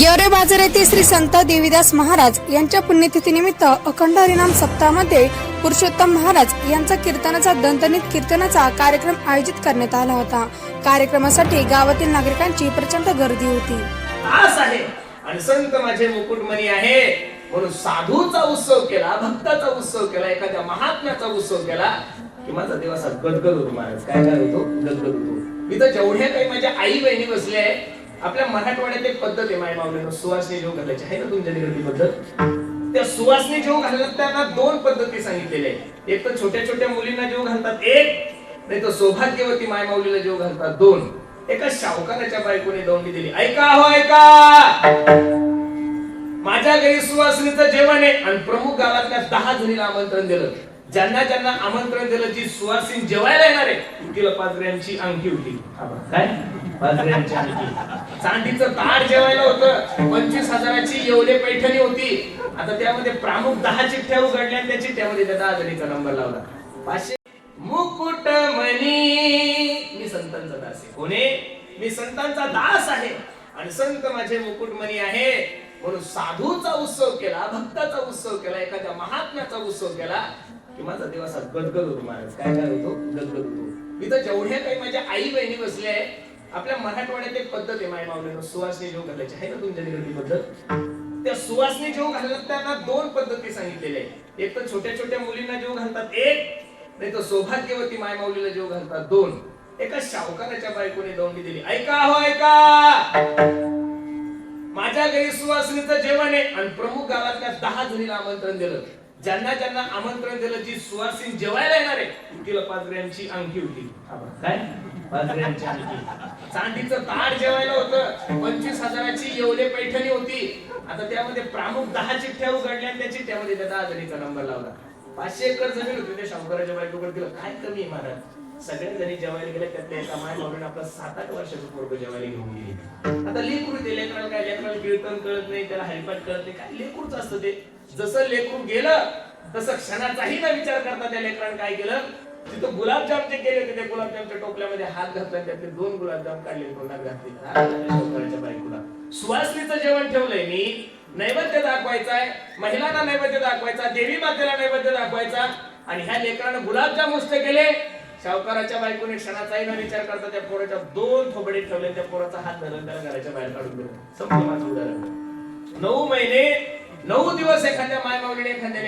गेवरे बाजार येथे श्री संत देवीदास महाराज यांच्या पुण्यतिथीनिमित्त अखंड हरिनाम सप्ताहामध्ये पुरुषोत्तम महाराज यांचा कीर्तनाचा दंतनित कीर्तनाचा कार्यक्रम आयोजित करण्यात आला होता. कार्यक्रमासाठी गावातील नागरिकांची प्रचंड गर्दी होती. दास आहे. आणि संत माझे मुकुटमणी आहे. म्हणून साधूचा उत्सव केला भक्ताचा उत्सव केला एखाद्या महात्म्याचा उत्सव केला की माझा देव असा गदगद होतो महाराज. काय काय होतो? गदगद होतो. इथं जेवढ्या काही माझ्या आई बहिणी बसल्या आहे आपल्या मराठवाड्यात एक पद्धत आहे माय मावळ्यांना सुवासनी जेव घालायची. आहे ना तुमच्या तिकडे पद्धत? त्या सुवासनी जेव घालण्यात त्यांना दोन पद्धती सांगितलेल्या आहेत. एक तर छोट्या छोट्या मुलींना जेव घालतात एक नाही तर सौभाग्यवती माय माऊलीला जेव घालतात दोन. एका शाहूकाराच्या बायकोने दौंडी दिली. ऐका हो ऐका! माझ्या घरी सुवासिनीचं जेवण आहे. आणि प्रमुख गावातल्या दहा जणीला आमंत्रण दिलं. ज्यांना ज्यांना आमंत्रण दिलं जी सुवासिन जेवायला येणार आहे तिला पाच अंगठी होती काय? चांदीचं ताट जेवायला होतं. पंचवीस हजाराची येवले पैठणी होती. आता त्यामध्ये प्रामुख दहा चिठ्ठ्या उघडल्या आणि त्या चिठ्ठ्यामध्ये त्या दहा जणीचा नंबर लावला. पाचशे मुकुट मनी मी संतांचा दास आहे. कोणे? मी संतांचा दास आहे. आणि संत माझे मुकुटमणी आहे. म्हणून साधूचा उत्सव केला भक्ताचा उत्सव केला एखाद्या महात्म्याचा उत्सव केला की माझा देव गदगद होतो महाराज. काय काय होतो? गदगद होतो. इथं जेवढ्या काही माझ्या आई बहिणी बसल्या आहे आपल्या मराठवाड्यात एक पद्धत आहे माय मावळ्यांना सुवासनी जेव घालायची. आहे ना तुमच्या तिकडे पद्धत? त्या सुवासनी जेव घालण्यात त्यांना दोन पद्धती सांगितलेल्या आहेत. एक तर छोट्या छोट्या मुलींना जेव घालतात एक नाही तर सौभाग्यवती माय माऊलीला जेव घालतात दोन. एका शाहूकाराच्या बायकोने दौंडी दिली. ऐका हो ऐका! माझ्या घरी सुवासनीचं जेवण आहे. आणि प्रमुख गावातल्या दहा जणीला आमंत्रण दिलं. ज्यांना ज्यांना आमंत्रण दिलं जी सुवासिन जेवायला येणार आहे तिला पाच ग्रॅमची अंगठी होती. काय? पाच ग्रॅमची अंगठी. चांदीचं ताट जेवायला होतं. पंचवीस हजाराची येवले पैठणी होती. आता त्यामध्ये प्रामुख दहा चिठ्ठ्या उघडल्या आणि त्यामध्ये त्या दहा जणीचा नंबर लावला. पाचशे एकर जमीन होती त्या शंकराच्या बायकोकडे दिलं. काय कमी आहे महाराज? सगळे जरी जेवायला गेले तर एका माय म्हणून आपला सात आठ वर्षाचं पोरग जेवायला घेऊन गेली. आता लेकरू ते लेकराला काय लेकराला कीर्तन कळत नाही त्याला हरिपाठ कळत नाही काय लेकरूच असतं ते. जसं लेकरू गेलं तसं क्षणाचाही ना विचार करता त्या लेकरानं काय केलं? तिथं गुलाबजाम जे केले होते त्या गुलाबजामच्या टोपल्यामध्ये हात घातला त्यातले दोन गुलाबजाम काढले तोंडात घातले. बायकोला सुवासनीचं जेवण ठेवलंय मी. नैवेद्य दाखवायचा आहे महिलांना नैवेद्य दाखवायचा देवी मातेला नैवेद्य दाखवायचा. आणि ह्या लेकरानं गुलाबजाम उष्ट केले. सावकाराच्या बायकोने क्षणाचाही ना विचार करता त्या पोराच्या दोन थोबडे ठेवले त्या पोराचा हात धरून त्याला घराच्या बाहेर काढून दिला. संपलं माझं उदाहरण नऊ महिने नऊ दिवस एखाद्या माय माऊलीने एखाद्या